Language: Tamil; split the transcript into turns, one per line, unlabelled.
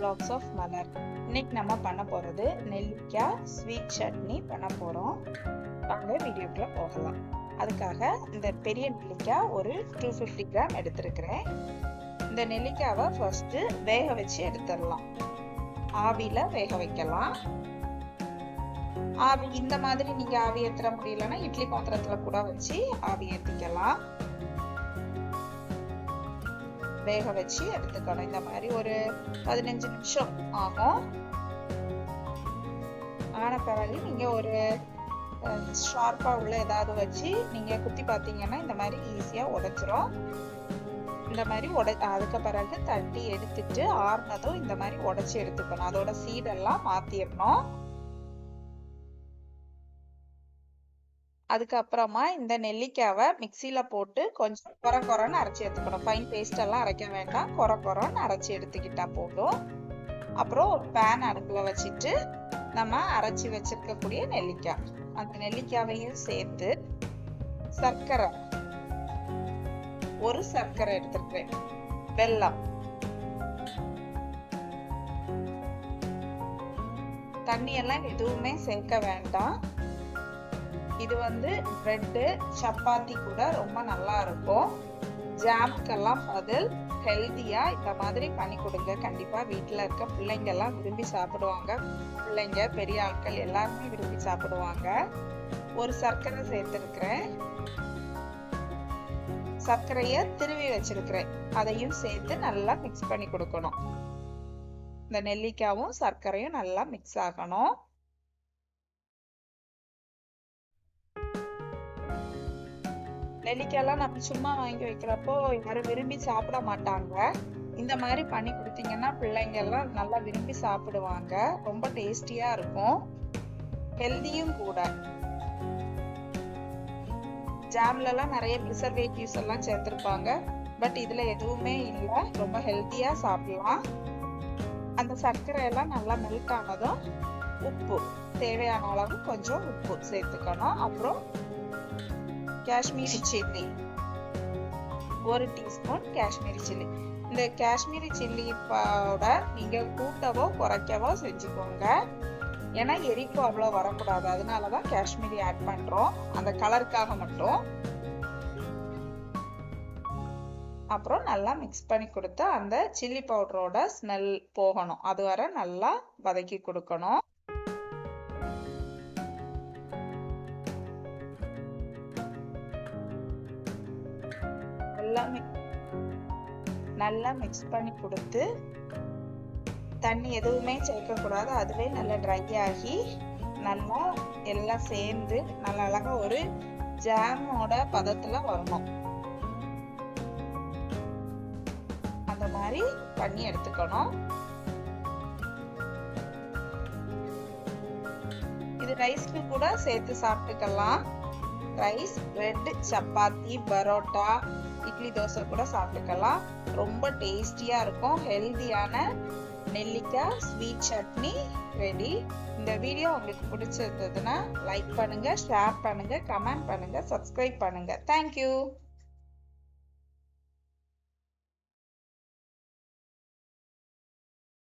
ப்ளாக்ஸ் ஆஃப் மலர் இன்னைக்கு நம்ம பண்ண போகிறது நெல்லிக்காய் ஸ்வீட் சட்னி பண்ண போகிறோம் வாங்க வீடியோக்குள்ளே போகலாம். அதுக்காக இந்த பெரிய நெல்லிக்காய் ஒரு டூ ஃபிஃப்டி கிராம் எடுத்துருக்கிறேன். இந்த நெல்லிக்காவை ஃபஸ்ட்டு வேக வச்சு எடுத்துடலாம். ஆவியில் வேக வைக்கலாம். ஆவி இந்த மாதிரி நீங்கள் ஆவி ஏற்றுற முடியலன்னா இட்லி பாத்திரத்தில் கூட வச்சு ஆவி ஏற்றிக்கலாம் வேக வச்சு எடுத்துக்கணும் இந்த மாதிரி ஒரு பதினஞ்சு நிமிஷம் ஆகும். ஆன பிறகு நீங்க ஒரு ஷார்ப்பா உள்ள ஏதாவது வச்சு நீங்க குத்தி பார்த்தீங்கன்னா இந்த மாதிரி ஈஸியா உடைச்சிரும் இந்த மாதிரி உடை அதுக்கு பிறகு தட்டி எடுத்துட்டு ஆறுனதும் இந்த மாதிரி உடைச்சி எடுத்துக்கணும். அதோட சீடெல்லாம் மாற்றிடணும் அதுக்கப்புறமா இந்த நெல்லிக்காவை மிக்சியில் போட்டு கொஞ்சம் கொர கொரன்னு அரைச்சி எடுத்துக்கணும். ஃபைன் பேஸ்டெல்லாம் அரைக்க வேண்டாம். கொர கொரன்னு அரைச்சி எடுத்துக்கிட்டா போதும். அப்புறம் ஒரு பேன் அடுப்பில் வச்சுட்டு நம்ம அரைச்சி வச்சிருக்கக்கூடிய நெல்லிக்காய். அந்த நெல்லிக்காவையும் சேர்த்து சர்க்கரை ஒரு சர்க்கரை எடுத்துருக்கேன் வெல்லம். தண்ணி எல்லாம் எதுவுமே சேர்க்க வேண்டாம். இது வந்து பிரெட்டு சப்பாத்தி கூட ரொம்ப நல்லா இருக்கும். ஜாம்க்கெல்லாம் பதில் ஹெல்த்தியா இந்த மாதிரி பண்ணி கொடுங்க. கண்டிப்பா வீட்டுல இருக்க பிள்ளைங்க எல்லாம் விரும்பி சாப்பிடுவாங்க. பிள்ளைங்க பெரிய ஆட்கள் எல்லாருமே விரும்பி சாப்பிடுவாங்க. ஒரு சர்க்கரை சேர்த்திருக்கிறேன். சர்க்கரைய திருவி வச்சிருக்கிறேன். அதையும் சேர்த்து நல்லா மிக்ஸ் பண்ணி கொடுக்கணும். இந்த நெல்லிக்காவும் சர்க்கரையும் நல்லா மிக்ஸ் ஆகணும். நெல்லிக்காயெல்லாம் நம்ம சும்மா வாங்கி வைக்கிறப்போ யாரும் விரும்பி சாப்பிட மாட்டாங்க. இந்த மாதிரி பண்ணி கொடுத்தீங்கன்னா பிள்ளைங்க எல்லாம் நல்லா விரும்பி சாப்பிடுவாங்க. ரொம்ப டேஸ்டியா இருக்கும். ஹெல்தியும் கூட. ஜாம்லலாம் நிறைய ப்ரிசர்வேட்டிவ்ஸ் எல்லாம் சேர்த்துருப்பாங்க. பட் இதில் எதுவுமே இல்லை. ரொம்ப ஹெல்த்தியாக சாப்பிடலாம். அந்த சர்க்கரை எல்லாம் நல்லா மெல்ட் ஆனதும் உப்பு. தேவையான அளவு கொஞ்சம் உப்பு சேர்த்துக்கணும். அப்புறம் காஷ்மீரி சில்லி. ஒரு டீஸ்பூன் காஷ்மீரி சில்லி. இந்த காஷ்மீரி சில்லி பவுடர் நீங்கள் கூட்டவோ குறைக்கவோ செஞ்சுக்கோங்க. ஏன்னா எரிப்பு அவ்வளோ வரக்கூடாது. அதனால தான் காஷ்மீரி ஆட் பண்ணுறோம் அந்த கலருக்காக மட்டும். அப்புறம் நல்லா மிக்ஸ் பண்ணி கொடுத்து அந்த சில்லி பவுடரோட ஸ்மெல் போகணும். அது வரை நல்லா வதக்கி கொடுக்கணும். நல்லா நல்லா மிக்ஸ் பண்ணி கொடுத்து தண்ணி எதுவுமே சேர்க்கக்கூடாது. அதுவே நல்லா ட்ரை ஆகி நல்லா எல்லாம் சேர்ந்து நல்லா அழகாக ஒரு ஜாமோட பதத்தில் வரணும். அந்த மாதிரி பண்ணி எடுத்துக்கணும். இது ரைஸ்க்கு கூட சேர்த்து சாப்பிட்டுக்கலாம். ரைஸ் பிரெட் சப்பாத்தி பரோட்டா இட்லி தோசை கூட சாப்பிட்டுக்கலாம். ரொம்ப டேஸ்டியா இருக்கும். ஹெல்தியான நெல்லிக்காய் ஸ்வீட் சட்னி ரெடி இந்த வீடியோ உங்களுக்கு பிடிச்சிருந்ததுன்னா லைக் பண்ணுங்க ஷேர் பண்ணுங்க கமெண்ட் பண்ணுங்க சப்ஸ்கிரைப் பண்ணுங்க. தேங்க்யூ